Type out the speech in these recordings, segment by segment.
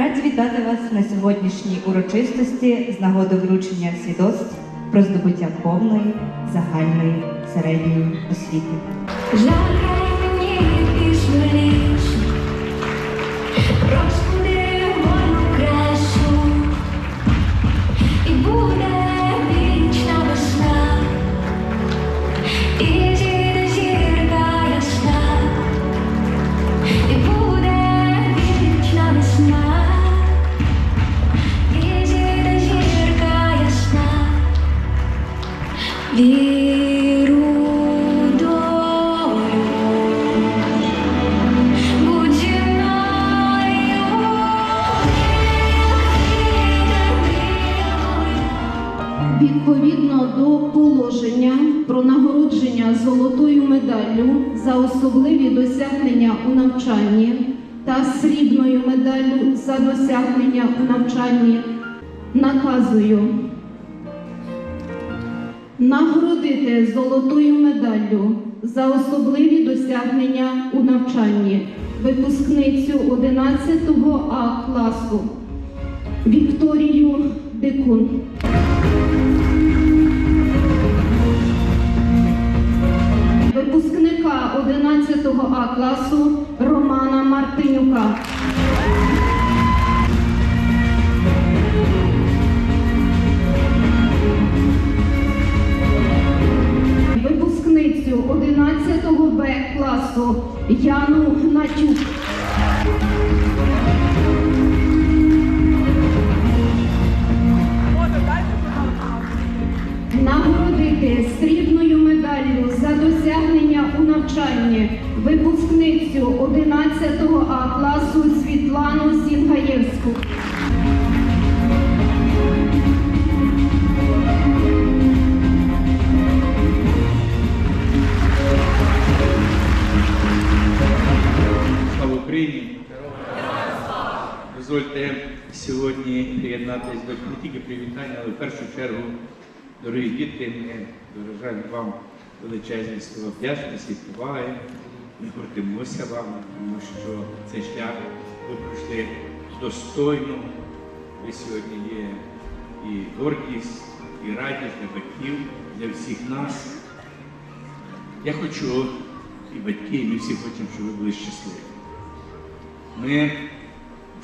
Раді вітати вас на сьогоднішній урочистості з нагоди вручення свідоцтв про здобуття повної загальної середньої освіти. Навчанні та срібною медаллю за досягнення у навчанні наказую нагородити золотою медаллю за особливі досягнення у навчанні випускницю 11 А класу Вікторію Дикун. Випускника 11 А класу Мартинюка. Випускницю 11 Б класу Яну Гнатюк. У випускницю 11 А класу Світлану Сінгаєвську. Дозвольте сьогодні приєднатися до не тільки привітання, але в першу чергу, дорогі діти, ми виражаємо вам величезні слова вдячності, поваги. Ми гордимося вами, тому що цей шлях ви пройшли достойно. Ви сьогодні є і гордість, і радість для батьків, для всіх нас. Я хочу, і батьки, і ми всі хочемо, щоб ви були щасливі. Ми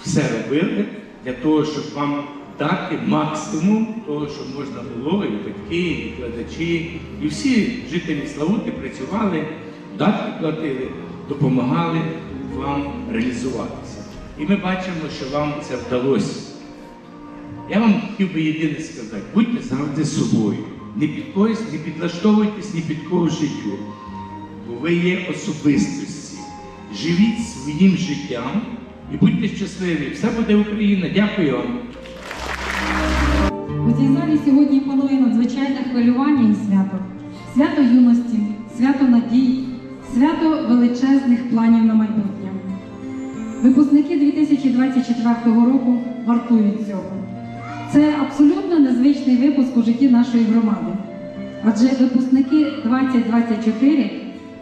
все робили для того, щоб вам дати максимум того, що можна було, і батьки, і викладачі, і всі жителі Славути працювали, датки платили, допомагали вам реалізуватися. І ми бачимо, що вам це вдалося. Я вам хотів би єдине сказати, будьте завжди собою. Не під когось, не підлаштовуйтесь ні під кого життю. Бо ви є особистості. Живіть своїм життям і будьте щасливі. Все буде Україна. Дякую вам. Цій залі сьогодні панує надзвичайне хвилювання і свято. Свято юності, свято надій, свято величезних планів на майбутнє. Випускники 2024 року вартують цього. Це абсолютно незвичний випуск у житті нашої громади. Адже випускники 2024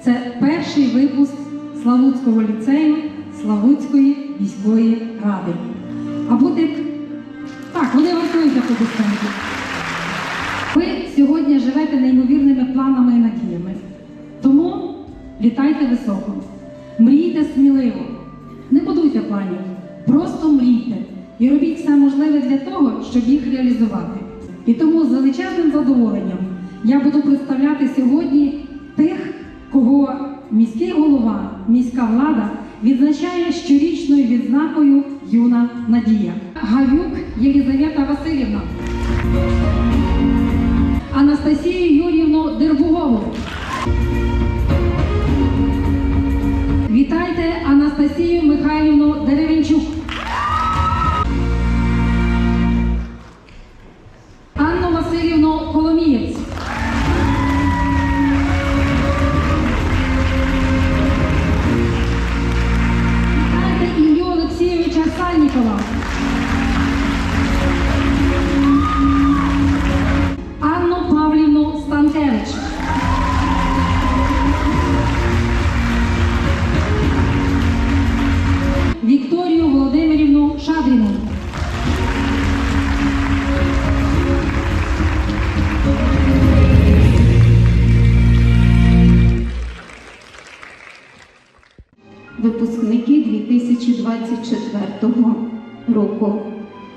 це перший випуск Славутського ліцею Славутської міської ради. А бути так, вони вартують аплодисменти. Ви сьогодні живете неймовірними планами і надіями. Тому літайте високо, мрійте сміливо, не будуйте планів, просто мрійте і робіть все можливе для того, щоб їх реалізувати. І тому з величезним задоволенням я буду представляти сьогодні тих, кого міський голова, міська влада відзначає щорічною відзнакою Юна Надія. Гавюк Єлізавета Васильівна. Анастасію Юрівну Дербугову. Вітайте Анастасію Михайлівну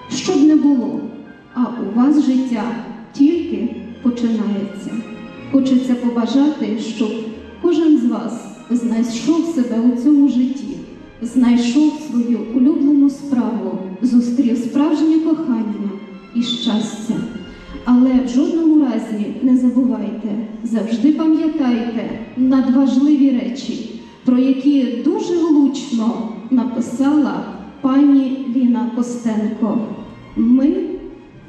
Щоб не було, а у вас життя тільки починається. Хочеться побажати, щоб кожен з вас знайшов себе у цьому житті, знайшов свою улюблену справу, зустрів справжнє кохання і щастя. Але в жодному разі не забувайте, завжди пам'ятайте надважливі речі, про які дуже влучно написала пані Ліна Костенко. Ми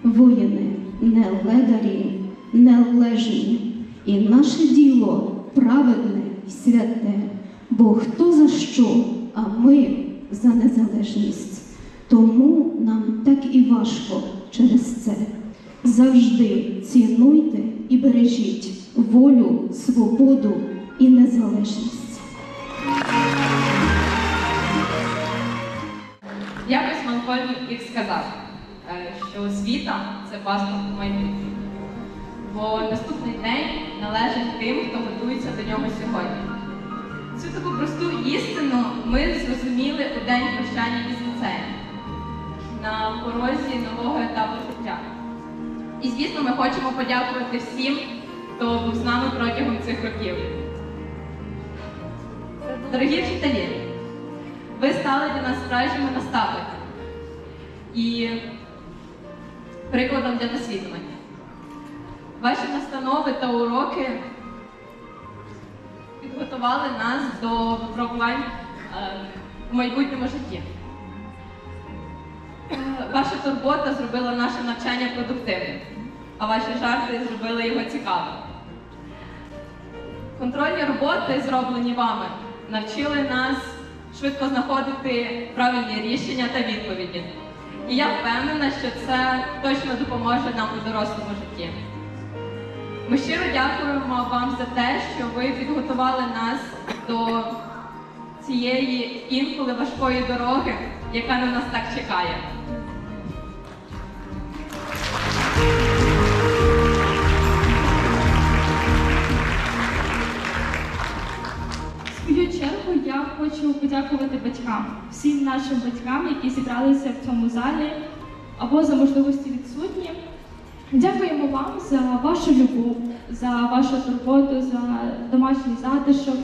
воїни, не ледарі, не лежні, і наше діло праведне і святе, бо хто за що, а ми за незалежність. Тому нам так і важко через це. Завжди цінуйте і бережіть волю, свободу і незалежність. Якось Малкольм Ікс сказав, що освіта це паспорт у майбутнє. Бо наступний день належить тим, хто готується до нього сьогодні. Цю таку просту істину ми зрозуміли у день прощання із ліцеєм на порозі нового етапу життя. І звісно, ми хочемо подякувати всім, хто був з нами протягом цих років. Дорогі вчителі, ви стали для нас справжніми наставниками і прикладом для наслідування. Ваші настанови та уроки підготували нас до випробувань е, у майбутньому житті. Е, Ваша турбота зробила наше навчання продуктивним, а ваші жарти зробили його цікавим. Контрольні роботи, зроблені вами, навчили нас швидко знаходити правильні рішення та відповіді. І я впевнена, що це точно допоможе нам у дорослому житті. Ми щиро дякуємо вам за те, що ви підготували нас до цієї інколи важкої дороги, яка на нас так чекає. Свою чергу я хочу подякувати батькам, всім нашим батькам, які зібралися в цьому залі або за можливості відсутні. Дякуємо вам за вашу любов, за вашу турботу, за домашній затишок.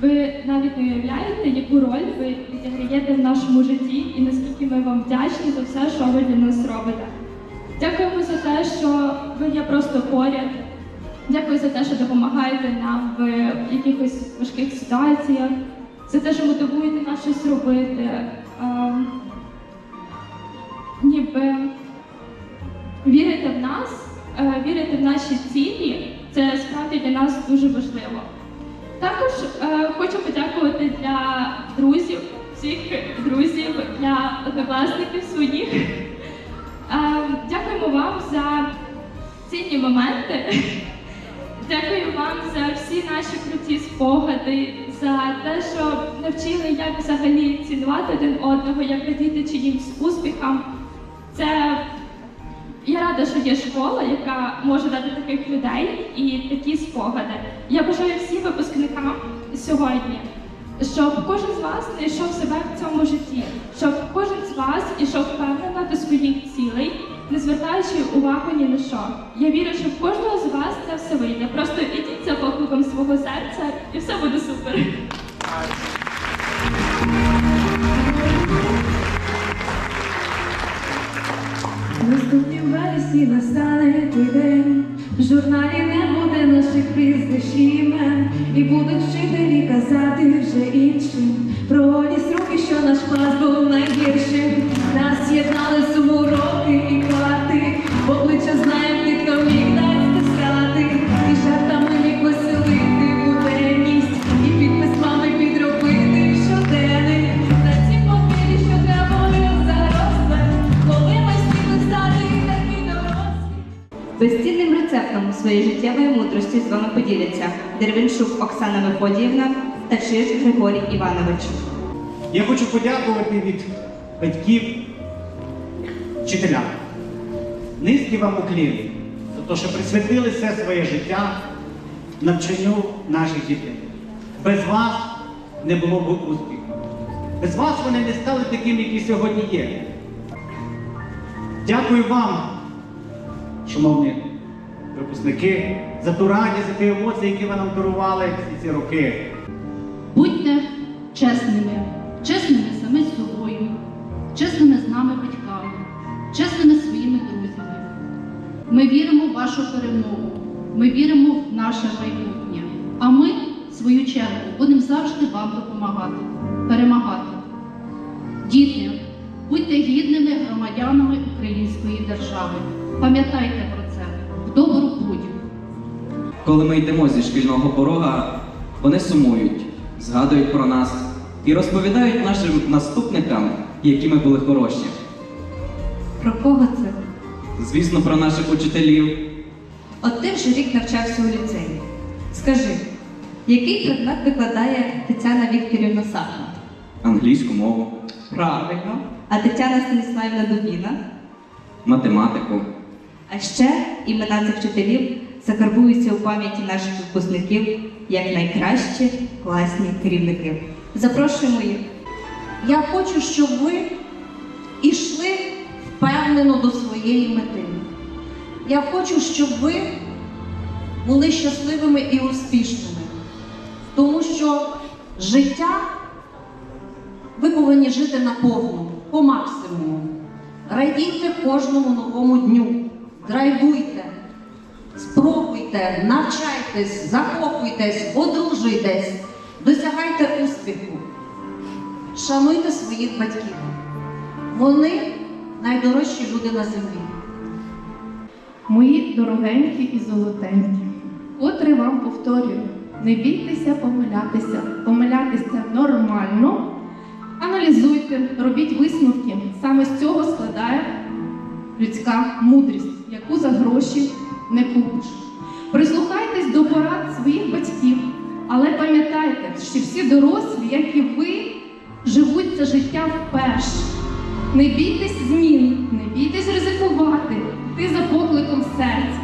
Ви навіть не уявляєте, яку роль ви відіграєте в нашому житті і наскільки ми вам вдячні за все, що ви для нас робите. Дякуємо за те, що ви є просто поряд. Дякую за те, що допомагаєте нам в якихось важких ситуаціях, за те, що мотивуєте нас щось робити. Ем, ніби вірите в нас, е, вірите в наші цілі. Це справді для нас дуже важливо. Також е, хочу подякувати для друзів, всіх друзів, для однокласників своїх. Е, дякуємо вам за цінні моменти. Дякую вам за всі наші круті спогади, за те, що навчили, як взагалі цінувати один одного, як радіти чиїмсь успіхам. Це я рада, що є школа, яка може дати таких людей і такі спогади. Я бажаю всім випускникам сьогодні, щоб кожен з вас знайшов себе в цьому житті, щоб кожен з вас ішов впевнено до своїх цілей, не звертаючи увагу ні на що. Я вірю, що в кожного з вас це все вийде. Просто ідіть за покликом свого серця, і все буде супер. Наступні вересні настане той день, в журналі не буде наших прізвищ імен, і будуть вчителі казати вже іншим. Про ті роки, що наш клас був найгіршим. Нас єднали сум уроки і рецептом своєї життєвої мудрості з вами поділяться Дервиншук Оксана Мефодіївна та Чиж Григорій Іванович. Я хочу подякувати від батьків вчителям. Низький вам уклін за те, що присвятили все своє життя навчанню наших дітей. Без вас не було б успіху. Без вас вони не стали такими, які сьогодні є. Дякую вам, шановні випускники, за ту радість, за ті емоції, які ви нам дарували всі ці роки. Будьте чесними, чесними самі з собою, чесними з нами батьками, чесними своїми друзями. Ми віримо в вашу перемогу, ми віримо в наше майбутнє. А ми, в свою чергу, будемо завжди вам допомагати, перемагати. Діти, будьте гідними громадянами української держави. Пам'ятайте Коли ми йдемо зі шкільного порога, вони сумують, згадують про нас і розповідають нашим наступникам, які ми були хороші. Про кого це? Звісно, про наших учителів. От ти вже рік навчався у ліцеї. Скажи, який предмет викладає Тетяна Вікторівна Сахна? англійську мову, Правильно. А Тетяна Станіславівна Дубіна? математику. А ще імена цих вчителів закарбуються у пам'яті наших випускників як найкращі класні керівники. Запрошуємо їх. Я хочу, щоб ви йшли впевнено до своєї мети. Я хочу, щоб ви були щасливими і успішними, тому що життя ви повинні жити наповну, по максимуму. Радійте кожному новому дню, драйвуйте, спробуйте, навчайтесь, захоплюйтесь, одружуйтесь, досягайте успіху. Шануйте своїх батьків. Вони найдорожчі люди на землі. Мої дорогенькі і золотенькі, котре вам повторюю, не бійтеся помилятися, помилятися нормально. Аналізуйте, робіть висновки. Саме з цього складає людська мудрість, яку за гроші не купиш. Прислухайтесь до порад своїх батьків, але пам'ятайте, що всі дорослі, як і ви, живуть це життя вперше. Не бійтесь змін, не бійтесь ризикувати, йти за покликом серця.